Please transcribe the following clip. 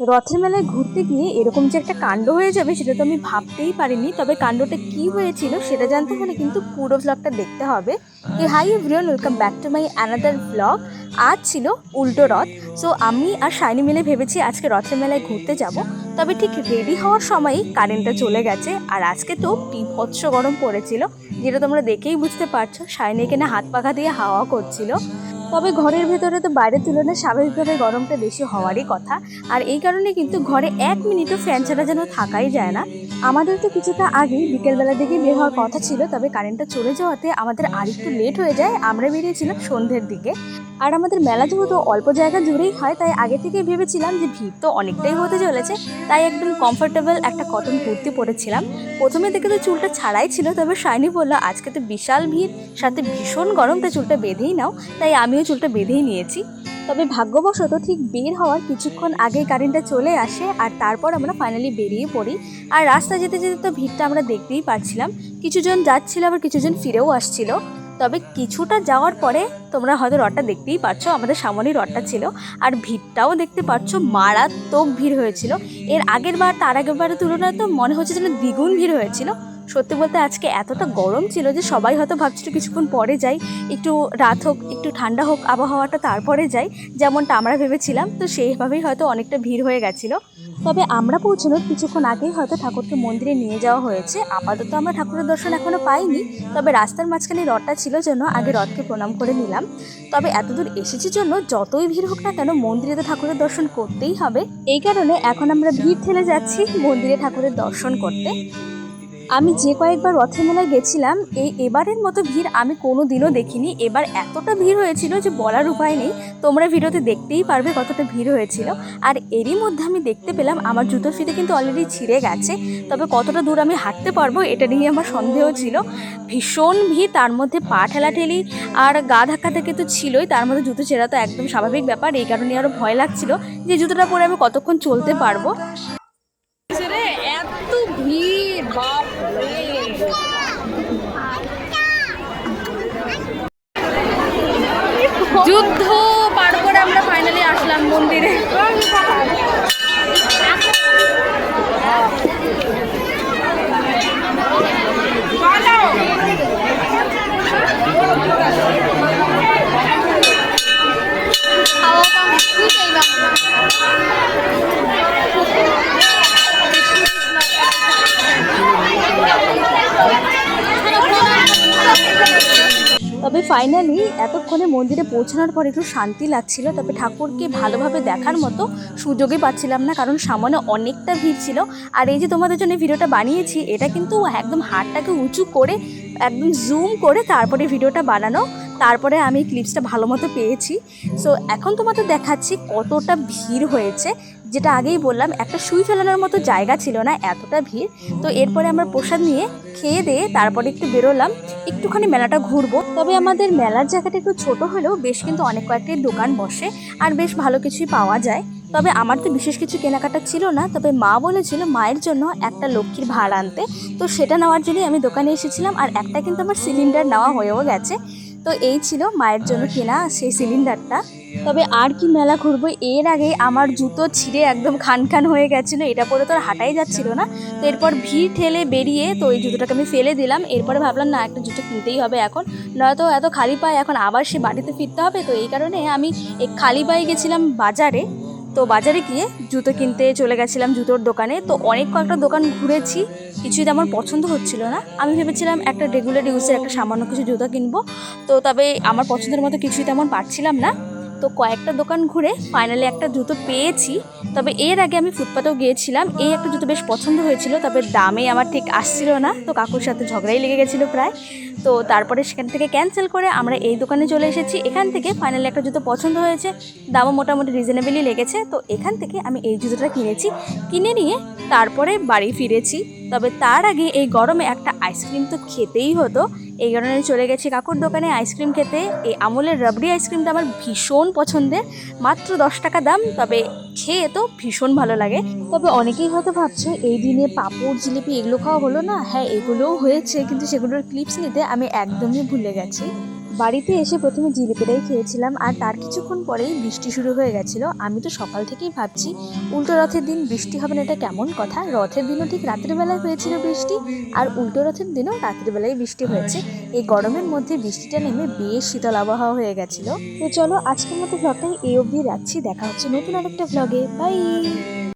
রথের মেলায় ঘুরতে গিয়ে এরকম যে একটা কাণ্ড হয়ে যাবে, সেটা তো আমি ভাবতেই পারিনি। তবে কাণ্ডটা কি হয়েছিল সেটা জানতে হলে কিন্তু পুরো ব্লগটা দেখতে হবে। Hey hi everyone welcome back to my another blog আজ ছিল উল্টো রথ। সো আমি আর শাইনি মিলে ভেবেছি আজকে রথের মেলায় ঘুরতে যাব। তবে ঠিক রেডি হওয়ার সময়ই কারেন্টটা চলে গেছে। আর আজকে তো বিভৎস গরম পড়েছিল। যেটা তোমরা দেখেই বুঝতে পারছ শাইনি এখানে হাত পাখা দিয়ে হাওয়া করছিল। তবে ঘরের ভেতরে তো বাইরের তুলনায় স্বাভাবিকভাবে গরমটা বেশি হওয়ারই কথা। আর এই কারণে কিন্তু ঘরে এক মিনিটও ফ্যান ছাড়া যেন থাকাই যায় না। আমাদের তো কিছুটা আগেই বিকেলবেলা দিকে বের হওয়ার কথা ছিল, তবে কারেন্টটা চলে যাওয়াতে আমাদের আরেকটু লেট হয়ে যায়। আমরা বেরিয়েছিলাম সন্ধ্যের দিকে। আর আমাদের মেলা যেহেতু অল্প জায়গা জুড়েই হয়, তাই আগে থেকেই ভেবেছিলাম যে ভিড় তো অনেকটাই হতে চলেছে, তাই একদম কমফোর্টেবল একটা কটন কুর্তি পরেছিলাম। প্রথমে দেখে তো চুলটা ছাড়াই ছিল, তবে শাইনি বলল, আজকে তো বিশাল ভিড়, সাথে ভীষণ গরম, তাই চুলটা বেঁধেই নাও। তাই আমিও চুলটা বেঁধেই নিয়েছি। তবে ভাগ্যবশত ঠিক বের হওয়ার কিছুক্ষণ আগে কারেন্টটা চলে আসে, আর তারপর আমরা ফাইনালি বেরিয়ে পড়ি। আর রাস্তা যেতে যেতে তো ভিড়টা আমরা দেখতেই পাচ্ছিলাম কিছুজন যাচ্ছিল, আবার কিছুজন ফিরেও আসছিল। তবে কিছুটা যাওয়ার পরে তোমরা হয়তো রথটা দেখতেই পাচ্ছ আমাদের সামনেই রথটা ছিল। আর ভিড়টাও দেখতে পাচ্ছ মারাত্মক ভিড় হয়েছিল। এর আগের বার, তার আগের বারের তুলনায় তো মনে হচ্ছে যেন দ্বিগুণ ভিড় হয়েছিল। সত্যি বলতে আজকে এতটা গরম ছিল যে সবাই হয়তো ভাবছিল কিছুক্ষণ পরে যাই। একটু রাত হোক, একটু ঠান্ডা হোক, আবহাওয়াটা তারপরে যাই। যেমনটা আমরা ভেবেছিলাম, তো সেইভাবেই হয়তো অনেকটা ভিড় হয়ে গেছিল। তবে আমরা পৌঁছানোর কিছুক্ষণ আগেই হয়তো ঠাকুরকে মন্দিরে নিয়ে যাওয়া হয়েছে। আপাতত আমরা ঠাকুরের দর্শন এখনও পাইনি, তবে রাস্তার মাঝখানে রথটা ছিল জন্য আগে রথকে প্রণাম করে নিলাম। তবে এতদূর এসেছি জন্য যতই ভিড় হোক না কেন মন্দিরে তো ঠাকুরের দর্শন করতেই হবে। এই কারণে এখন আমরা ভিড় ঠেলে যাচ্ছি মন্দিরে ঠাকুরের দর্শন করতে। আমি যে কয়েকবার রথের মেলায় গেছিলাম, এই এবারের মতো ভিড় আমি কোনো দিনও দেখিনি। এবার এতটা ভিড় হয়েছিল যে বলার উপায় নেই। তোমরা ভিডিওতে দেখতেই পারবে কতটা ভিড় হয়েছিল। আর এরই মধ্যে আমি দেখতে পেলাম, আমার জুতোর ফিতে কিন্তু অলরেডি ছিঁড়ে গেছে। তবে কতটা দূর আমি হাঁটতে পারব, এটা নিয়ে আমার সন্দেহ ছিল। ভীষণ ভিড়, তার মধ্যে পা ঠেলাঠেলি আর গা ধাক্কা থেকে তো ছিলই। তার মধ্যে জুতো ছেঁড়া তো একদম স্বাভাবিক ব্যাপার। এই কারণে আরও ভয় লাগছিল যে জুতোটা পরে আমি কতক্ষণ চলতে পারব। ভিড় বাপ যুদ্ধ পার করে আমরা ফাইনালি আসলাম মন্দিরে তবে ফাইনালি এতক্ষণে মন্দিরে পৌঁছানোর পর একটু শান্তি লাগছিল, তবে ঠাকুরকে ভালোভাবে দেখার মতো সুযোগই পাচ্ছিলাম না, কারণ সামনে অনেকটা ভিড় ছিল। আর এই যে তোমাদের জন্য ভিডিওটা বানিয়েছি, এটা কিন্তু একদম হাতটাকে উঁচু করে, একদম জুম করে তারপরে ভিডিওটা বানানো। তারপরে আমি ক্লিপসটা ভালো মতো পেয়েছি। সো এখন তোমাদের দেখাচ্ছি কতটা ভিড় হয়েছে। যেটা আগেই বললাম, একটা সুই ফেলানোর মতো জায়গা ছিল না, এতটা ভিড়। তো এরপরে আমরা প্রসাদ নিয়ে খেয়ে দিয়ে তারপরে একটু বেরোলাম। একটুখানি মেলাটা ঘুরবো। তবে আমাদের মেলার জায়গাটা একটু ছোট হলেও বেশ কিন্তু অনেক কয়েকটি দোকান বসে আর বেশ ভালো কিছুই পাওয়া যায়। তবে আমার তো বিশেষ কিছু কেনাকাটা ছিল না, তবে মা বলেছিল মায়ের জন্য একটা লক্ষ্মীর ভাড় আনতে। তো সেটা নেওয়ার জন্যই আমি দোকানে এসেছিলাম আর একটা কিন্তু আমার সিলিন্ডার নেওয়া হয়েও গেছে। তো এই ছিল মায়ের জন্য কেনা সেই সিলিন্ডারটা। তবে আর কি মেলা ঘুরবো এর আগে আমার জুতো ছিঁড়ে একদম খান খান হয়ে গেছিল এটা পরে তো আর হাঁটাই যাচ্ছিল না। তো এরপর ভিড় ঠেলে বেরিয়ে তো এই জুতোটাকে আমি ফেলে দিলাম এরপরে ভাবলাম না একটা জুতো কিনতেই হবে এখন। নয়তো এত খালি পায়ে এখন আবার সে বাড়িতে ফিরতে হবে? তো এই কারণে আমি খালি পায়ে গেছিলাম বাজারে। তো বাজারে গিয়ে জুতো কিনতে চলে গেছিলাম জুতোর দোকানে। তো অনেক কয়েকটা দোকান ঘুরেছি কিছুই তেমন পছন্দ হচ্ছিল না। আমি ভেবেছিলাম একটা রেগুলার ইউজের একটা সামান্য কিছু জুতো কিনবো। তো তবে আমার পছন্দের মতো কিছুই তেমন পাচ্ছিলাম না। তো কয়েকটা দোকান ঘুরে ফাইনালি একটা জুতো পেয়েছি। তবে এর আগে আমি ফুটপাতেও গিয়েছিলাম। এই একটা জুতো বেশ পছন্দ হয়েছিল, তবে দামে আমার ঠিক আসছিল না। তো কাকুর সাথে ঝগড়াই লেগে গেছিল প্রায়। তো তারপরে সেখান থেকে ক্যান্সেল করে আমরা এই দোকানে চলে এসেছি। এখান থেকে ফাইনালি একটা জুতো পছন্দ হয়েছে। দামও মোটামুটি রিজনেবলই লেগেছে। তো এখান থেকে আমি এই জুতোটা কিনেছি। কিনে নিয়ে তারপরে বাড়ি ফিরেছি। তবে তার আগে এই গরমে একটা আইসক্রিম তো খেতেই হতো। এই কারণে চলে গেছি কাকুর দোকানে আইসক্রিম খেতে। এই আমলের রাবড়ি আইসক্রিমটা আমার ভীষণ পছন্দের। মাত্র দশ টাকা দাম, তবে খেয়ে তো ভীষণ ভালো লাগে। তবে অনেকেই হয়তো ভাবছে, এই দিনে পাঁপড়, জিলিপি এগুলো খাওয়া হলো না? হ্যাঁ এগুলোও হয়েছে, কিন্তু সেগুলোর ক্লিপস নিতে আমি একদমই ভুলে গেছি। বাড়িতে এসে প্রথমে জিলিপিটাই খেয়েছিলাম, আর তার কিছুক্ষণ পরেই বৃষ্টি শুরু হয়ে গেছিল। আমি তো সকাল থেকেই ভাবছি, উল্টো রথের দিন বৃষ্টি হবে না এটা কেমন কথা? রথের দিনও ঠিক রাতের বেলায় হয়েছিল বৃষ্টি, আর উল্টো রথের দিনও রাতের বেলায় বৃষ্টি হয়েছে। এই গরমের মধ্যে বৃষ্টিটা নেমে বেশ শীতল আবহাওয়া হয়ে গেছিল। তো চলো আজকের মতো ভ্লগটাই এই অবধি রাখছি। দেখা হচ্ছে নতুন আরেকটা ভ্লগে বাই